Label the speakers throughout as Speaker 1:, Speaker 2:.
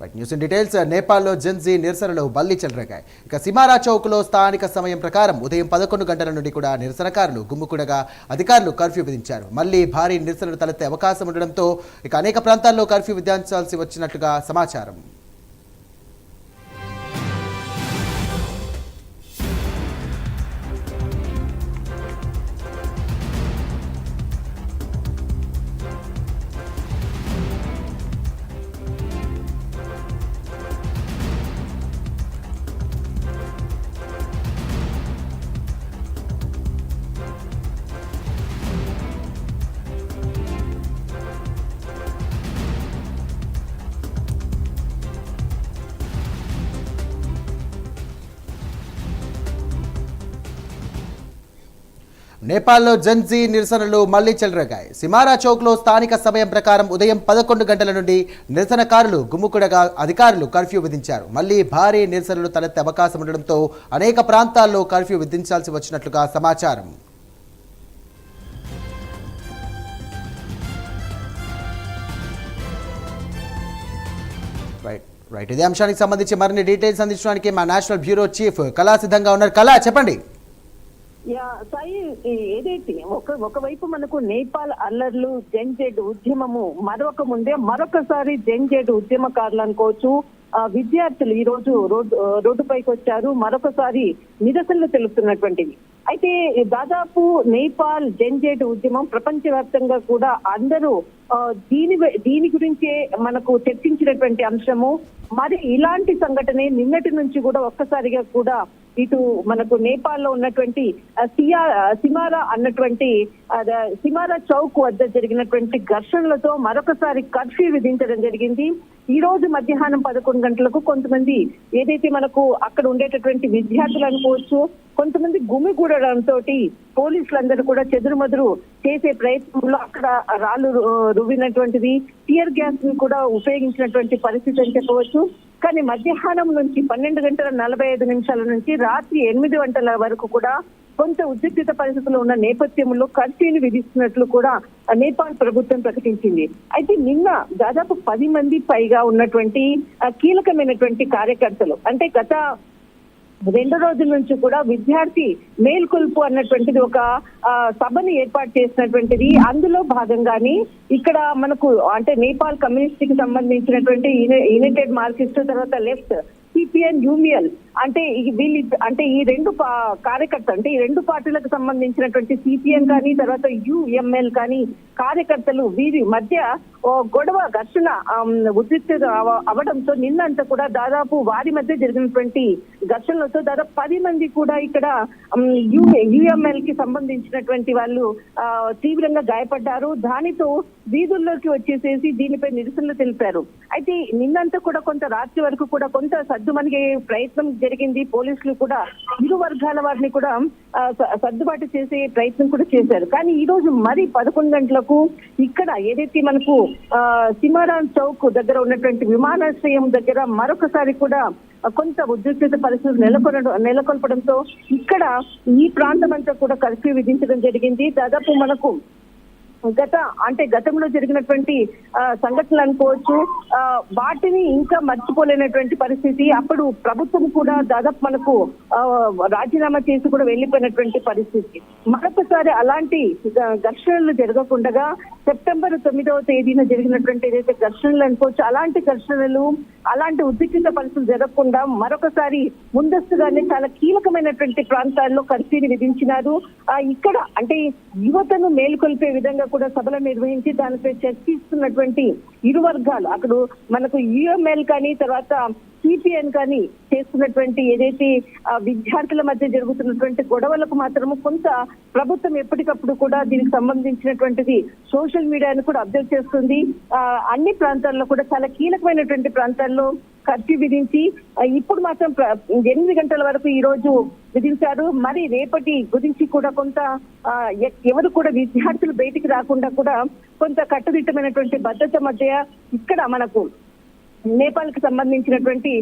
Speaker 1: But news in details నేపాల్లో Gen Z నిరసనలు బల్లి చెలరేగాయి. ఇక సిమారా చౌక్లో స్థానిక సమయం ప్రకారం ఉదయం పదకొండు గంటల నుండి కూడా నిరసనకారులు గుమ్ముకూడగా అధికారులు కర్ఫ్యూ విధించారు. మళ్ళీ భారీ నిరసనలు తలెత్తే అవకాశం ఉండడంతో ఇక అనేక ప్రాంతాల్లో కర్ఫ్యూ విధించాల్సి వచ్చినట్లుగా సమాచారం. నేపాల్లో జెన్జీ నిరసనలు మళ్ళీ చెలరగాయి. సిమారా చౌక్లో స్థానిక సమయం ప్రకారం ఉదయం పదకొండు గంటల నుండి నిరసనకారులు గుమ్ముకుడగా అధికారులు కర్ఫ్యూ విధించారు. మళ్ళీ భారీ నిరసనలు తలెత్తే అవకాశం ఉండడంతో అనేక ప్రాంతాల్లో కర్ఫ్యూ విధించాల్సి వచ్చినట్లుగా సమాచారం. Right right. ఇదే అంశానికి సంబంధించి మరిన్ని డీటెయిల్స్ అందించడానికి మా నేషనల్ బ్యూరో చీఫ్ కళా సిద్ధంగా ఉన్నారు. కళా చెప్పండి.
Speaker 2: సాయి ఏదైతే ఒక ఒకవైపు మనకు నేపాల్ అల్లర్లు జెన్జెడ్ ఉద్యమము మరొక ముందే మరొకసారి జెన్జెడ్ ఉద్యమకారులు అనుకోవచ్చు. ఆ, విద్యార్థులు ఈ రోజు రోడ్డు రోడ్డుపైకి వచ్చారు. మరొకసారి నిరసనలు తెలుపుతున్నటువంటివి. అయితే దాదాపు నేపాల్ జెన్జెడ్ ఉద్యమం ప్రపంచవ్యాప్తంగా కూడా అందరూ ఆ, దీని దీని గురించే మనకు చర్చించినటువంటి అంశము. మరి ఇలాంటి సంఘటనే నిన్నటి నుంచి కూడా ఒక్కసారిగా కూడా ఇటు మనకు నేపాల్లో ఉన్నటువంటి సియా సిమారా అన్నటువంటి సిమారా చౌక్ వద్ద జరిగినటువంటి ఘర్షణలతో మరొకసారి కర్ఫ్యూ విధించడం జరిగింది. ఈ రోజు మధ్యాహ్నం పదకొండు గంటలకు కొంతమంది ఏదైతే మనకు అక్కడ ఉండేటటువంటి విద్యార్థులు అనుకోవచ్చు కొంతమంది గుమిగూడడంతో పోలీసులందరూ కూడా చెదురుమదురు చేసే ప్రయత్నంలో అక్కడ రాళ్ళు రువినటువంటిది రువ్వినటువంటిది టియర్ గ్యాస్ని కూడా ఉపయోగించినటువంటి పరిస్థితి అని చెప్పవచ్చు. కానీ మధ్యాహ్నం నుంచి పన్నెండు గంటల నలభై ఐదు నిమిషాల నుంచి రాత్రి ఎనిమిది గంటల వరకు కూడా కొంత ఉద్రిక్త పరిస్థితులు ఉన్న నేపథ్యంలో కర్ఫ్యూని విధిస్తున్నట్లు కూడా నేపాల్ ప్రభుత్వం ప్రకటించింది. అయితే నిన్న దాదాపు పది మంది పైగా ఉన్నటువంటి కీలకమైనటువంటి కార్యకర్తలు అంటే గత రెండు రోజుల నుంచి కూడా విద్యార్థి మేల్కొల్పు అన్నటువంటిది ఒక సభని ఏర్పాటు చేసినటువంటిది. అందులో భాగంగానే ఇక్కడ మనకు అంటే నేపాల్ కమ్యూనిస్ట్కి సంబంధించినటువంటి యునైటెడ్ మార్కిస్ట్ తర్వాత లెఫ్ట్ సిపిఎన్ యూమియల్ అంటే వీళ్ళు అంటే ఈ రెండు పా- కార్యకర్త అంటే ఈ రెండు పార్టీలకు సంబంధించినటువంటి సిపిఎం కానీ తర్వాత యుఎంఎల్ కానీ కార్యకర్తలు వీరి మధ్య ఓ గొడవ ఘర్షణ ఉద్రిక్త అవడంతో నిన్నంతా కూడా దాదాపు వారి మధ్య జరిగినటువంటి ఘర్షణలతో దాదాపు పది మంది కూడా ఇక్కడ యుఎంఎల్కి సంబంధించినటువంటి వాళ్ళు ఆ, తీవ్రంగా గాయపడ్డారు. దానితో వీధుల్లోకి వచ్చేసేసి దీనిపై నిరసనలు తెలిపారు. అయితే నిన్నంతా కూడా కొంత రాత్రి వరకు కూడా కొంత సర్దుమనిగే ప్రయత్నం జరిగింది. పోలీసులు కూడా ఇరు వర్గాల వారిని కూడా సర్దుబాటు చేసే ప్రయత్నం కూడా చేశారు. కానీ ఈ రోజు మరి పదకొండు గంటలకు ఇక్కడ ఏదైతే మనకు ఆ, సిమారాన్ చౌక్ దగ్గర ఉన్నటువంటి విమానాశ్రయం దగ్గర మరొకసారి కూడా కొంత ఉద్రిక్తత పరిస్థితులు నెలకొనడం నెలకొల్పడంతో ఇక్కడ ఈ ప్రాంతం అంతా కూడా కర్ఫ్యూ విధించడం జరిగింది. దాదాపు మనకు గత అంటే గతంలో జరిగినటువంటి ఆ, సంఘటనలు అనుకోవచ్చు ఆ, వాటిని ఇంకా మర్చిపోలేనటువంటి పరిస్థితి. అప్పుడు ప్రభుత్వం కూడా దాదాపు మనకు ఆ, రాజీనామా చేసి కూడా వెళ్ళిపోయినటువంటి పరిస్థితి. మరొకసారి అలాంటి ఘర్షణలు జరగకుండా సెప్టెంబర్ తొమ్మిదవ తేదీన జరిగినటువంటి ఏదైతే ఘర్షణలు అనుకోవచ్చు అలాంటి ఘర్షణలు అలాంటి ఉద్రిక్త పరిస్థితులు జరగకుండా మరొకసారి ముందస్తుగానే చాలా కీలకమైనటువంటి ప్రాంతాల్లో కర్ఫ్యూని విధించినారు. ఇక్కడ అంటే యువతను మేలుకొల్పే విధంగా కూడా సభలు నిర్వహించి దానిపై చర్చిస్తున్నటువంటి ఇరు వర్గాలు అక్కడ మనకు యుఎంఎల్ కానీ తర్వాత సిపిఎన్ కానీ చేస్తున్నటువంటి ఏదైతే విద్యార్థుల మధ్య జరుగుతున్నటువంటి గొడవలకు మాత్రము కొంత ప్రభుత్వం ఎప్పటికప్పుడు కూడా దీనికి సంబంధించినటువంటిది సోషల్ మీడియాను కూడా అబ్జర్వ్ చేస్తుంది. ఆ, అన్ని ప్రాంతాల్లో కూడా చాలా కీలకమైనటువంటి ప్రాంతాల్లో కర్ఫ్యూ విధించి ఇప్పుడు మాత్రం ఎనిమిది గంటల వరకు ఈ రోజు విధించారు. మరి రేపటి గురించి కూడా కొంత ఎవరు కూడా విద్యార్థులు బయటికి రాకుండా కూడా కొంత కట్టుదిట్టమైనటువంటి భద్రత మధ్య ఇక్కడ మనకు నేపాల్కి సంబంధించినటువంటి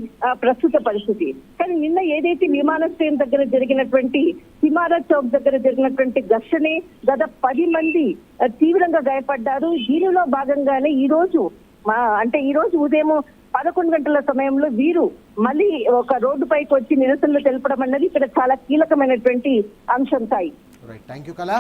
Speaker 2: ప్రస్తుత పరిస్థితి. కానీ నిన్న ఏదైతే విమానాశ్రయం దగ్గర జరిగినటువంటి హిమారా చౌక్ దగ్గర జరిగినటువంటి ఘర్షణే గత పది మంది తీవ్రంగా గాయపడ్డారు. దీనిలో భాగంగానే ఈ రోజు అంటే ఈ రోజు ఉదయం పదకొండు గంటల సమయంలో వీరు మళ్ళీ ఒక రోడ్డు పైకి వచ్చి నిరసనలు తెలపడం అన్నది ఇక్కడ చాలా కీలకమైనటువంటి అంశం సాయి
Speaker 1: థ్యాంక్ యూ కళా